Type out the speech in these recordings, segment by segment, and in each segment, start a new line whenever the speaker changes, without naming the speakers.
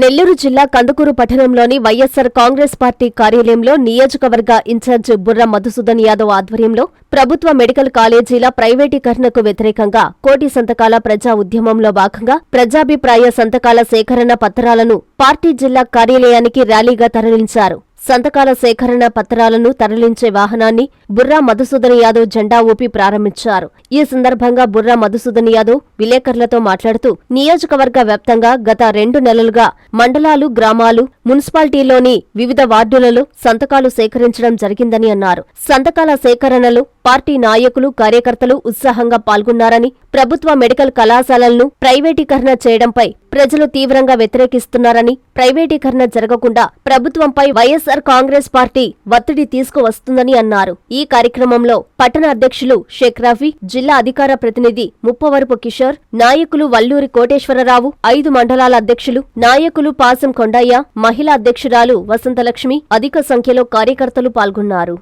నెల్లూరు జిల్లా కందుకూరు పట్టణంలోని వైఎస్సార్ కాంగ్రెస్ పార్టీ కార్యాలయంలో నియోజకవర్గ ఇన్ఛార్జ్ బుర్ర మధుసూదన్ యాదవ్ ఆధ్వర్యంలో ప్రభుత్వ మెడికల్ కాలేజీల ప్రైవేటీకరణకు వ్యతిరేకంగా కోటి సంతకాల ప్రజా ఉద్యమంలో భాగంగా ప్రజాభిప్రాయ సంతకాల సేకరణ పత్రాలను పార్టీ జిల్లా కార్యాలయానికి ర్యాలీగా తరలించారు. సంతకాల సేకరణ పత్రాలను తరలించే వాహనాన్ని బుర్రా మధుసూదన్ యాదవ్ జెండా ఊపి ప్రారంభించారు. ఈ సందర్భంగా బుర్రా మధుసూదన్ యాదవ్ విలేకరులతో మాట్లాడుతూ నియోజకవర్గ వ్యాప్తంగా గత రెండు నెలలుగా మండలాలు గ్రామాలు మున్సిపాలిటీలోని వివిధ వార్డులలో సంతకాలు సేకరించడం జరిగిందని అన్నారు. సంతకాల సేకరణలో పార్టీ నాయకులు కార్యకర్తలు ఉత్సాహంగా పాల్గొన్నారని ప్రభుత్వ మెడికల్ కళాశాలలను ప్రైవేటీకరణ చేయడంపై ప్రజలు తీవ్రంగా వ్యతిరేకిస్తున్నారని ప్రైవేటీకరణ జరగకుండా ప్రభుత్వంపై వైఎస్ వైఎస్సార్ కాంగ్రెస్ పార్టీ ఒత్తిడి తీసుకువస్తుందని అన్నారు. ఈ కార్యక్రమంలో పట్టణ అధ్యక్షులు షేక్ రఫీ జిల్లా అధికార ప్రతినిధి ముప్పవరపు కిషోర్ నాయకులు వల్లూరి కోటేశ్వరరావు ఐదు మండలాల అధ్యక్షులు నాయకులు పాసం కొండయ్య మహిళా అధ్యక్షురాలు వసంతలక్ష్మి అధిక సంఖ్యలో కార్యకర్తలు పాల్గొన్నారు.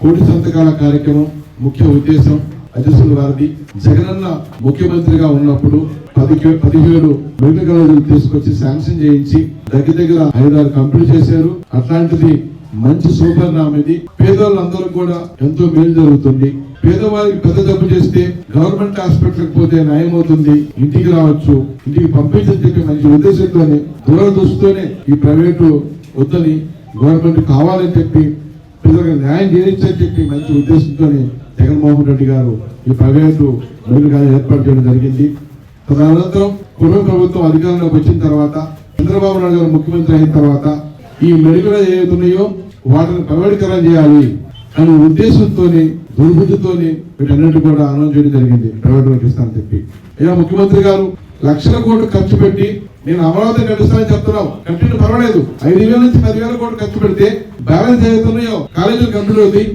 కూడి సంతకాల కార్యక్రమం ముఖ్య ఉద్దేశం అధ్యక్షులు గారిని జగనన్న ముఖ్యమంత్రిగా ఉన్నప్పుడు పది పదిహేడు మెడికల్ కాలేజీలు తీసుకొచ్చి శాంక్షన్ చేయించి దగ్గర దగ్గర ఐదారు కంప్లీట్ చేశారు. అట్లాంటిది మంచి సూపర్ నామ్ ఇది. పేదవాళ్ళందరూ కూడా ఎంతో మేలు జరుగుతుంది. పేదవారికి పెద్ద జబ్బు చేస్తే గవర్నమెంట్ హాస్పిటల్కి పోతే న్యాయం అవుతుంది. ఇంటికి రావచ్చు ఇంటికి పంపించని చెప్పి మంచి ఉద్దేశంతోనే దూరదృష్టితోనే ఈ ప్రైవేటు వద్దని గవర్నమెంట్ కావాలని చెప్పి ప్రజలకు న్యాయం చేయించని చెప్పి మంచి ఉద్దేశంతోనే జగన్మోహన్ రెడ్డి గారు ఈ ప్రైవేటు మెడికల్ కాలేజ్ ఏర్పాటు చేయడం జరిగింది. తదనంతరం కుటుంబ ప్రభుత్వం అధికారంలోకి వచ్చిన తర్వాత చంద్రబాబు నాయుడు గారు ముఖ్యమంత్రి అయిన తర్వాత ఈ మెడికల్ ఏవైతున్నాయో వాటిని ప్రైవేటీకరణ చేయాలి అనే ఉద్దేశంతోని దుర్బుద్ధితోని వీటన్నిటి కూడా అనౌన్స్ చేయడం జరిగింది. ప్రైవేట్ ఇస్తానని చెప్పి. అయ్యా ముఖ్యమంత్రి గారు లక్షల కోట్లు ఖర్చు పెట్టి నేను అమరావతి కట్టిస్తానని చెప్తున్నావు. కంటిన్యూ పర్వాలేదు. ఐదు వేల నుంచి పదివేల కోట్లు ఖర్చు పెడితే బ్యాలెన్స్ ఏదైతున్నాయో కాలేజీలు కంప్లీట్ అవుతాయి.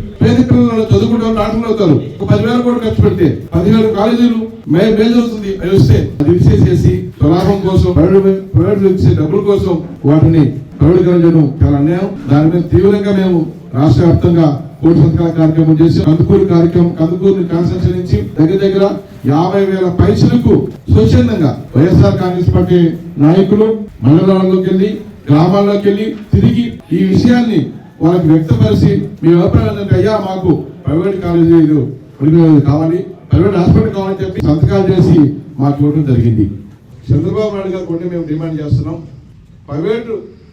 పేద పిల్లలు డాక్టర్లు అవుతారు ఒక పదివేల కోట్లు ఖర్చు పెడితే పదివేల కాలేజీలు మే మేలు అవి వస్తే అది విసేసేసి లాభం కోసం ప్రైవేట్ ఇచ్చే డబ్బుల కోసం వాటిని ప్రైవేటీకరణ చేయడం చాలా అన్యాయం. దాని మీద తీవ్రంగా మేము రాష్ట్ర వ్యాప్తంగా కోటి సంతకాల కార్యక్రమం చేసి కందుకూరు కార్యక్రమం కందుకూరు కాన్స్టిట్యూన్సీ నుంచి దగ్గర దగ్గర యాభై వేల పైసలకు స్వచ్ఛందంగా వైఎస్ఆర్ కాంగ్రెస్ పార్టీ నాయకులు మండలాల్లోకి వెళ్ళి గ్రామాల్లోకి వెళ్ళి తిరిగి ఈ విషయాన్ని వాళ్ళకి వ్యక్తపరిచి మీ అభిప్రాయం అయ్యా మాకు ప్రైవేట్ కాలేజీలు మెడికల్ కావాలి ప్రైవేట్ హాస్పిటల్ కావాలని చెప్పి సంతకాలు చేసి మాకు ఇవ్వడం జరిగింది. చంద్రబాబు నాయుడు గారు కొన్ని మేము డిమాండ్ చేస్తున్నాం. ప్రైవేట్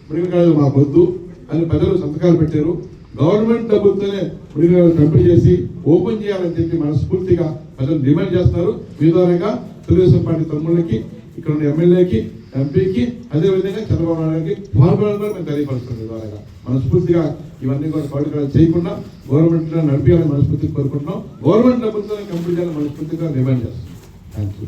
మెడికల్ కాలేజీ మాకు వద్దు అని ప్రజలు సంతకాలు పెట్టారు. గవర్నమెంట్ డబ్బులతోనే మెడికల్ కాలేజ్ కంప్లీట్ చేసి ఓపెన్ చేయాలని చెప్పి మనస్ఫూర్తిగా ప్రజలు డిమాండ్ చేస్తున్నారు. మీ ద్వారాగా తెలుగుదేశం పార్టీ తమ్ముళ్ళకి ఇక్కడ ఉన్న ఎమ్మెల్యేకి ఎంపీకి అదేవిధంగా చంద్రబాబు నాయుడు గారికి పవన్ కూడా మేము తెలియపరుస్తుంది ద్వారా మనస్ఫూర్తిగా ఇవన్నీ కూడా పౌరులు చేయకుండా గవర్నమెంట్ నడిపించాలని మనస్ఫూర్తిగా కోరుకుంటున్నాం. గవర్నమెంట్ డబ్బులతో కంప్లీట్ చేయాలని మనస్ఫూర్తిగా డిమాండ్ చేస్తున్నాం. Thank you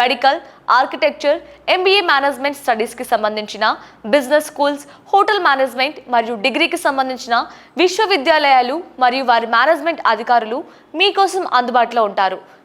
medical architecture MBA management స్టడీస్కి సంబంధించిన బిజినెస్ స్కూల్స్ హోటల్ మేనేజ్మెంట్ మరియు డిగ్రీకి సంబంధించిన విశ్వవిద్యాలయాలు మరియు వారి మేనేజ్మెంట్ అధికారులు మీకోసం అందుబాటులో ఉంటారు.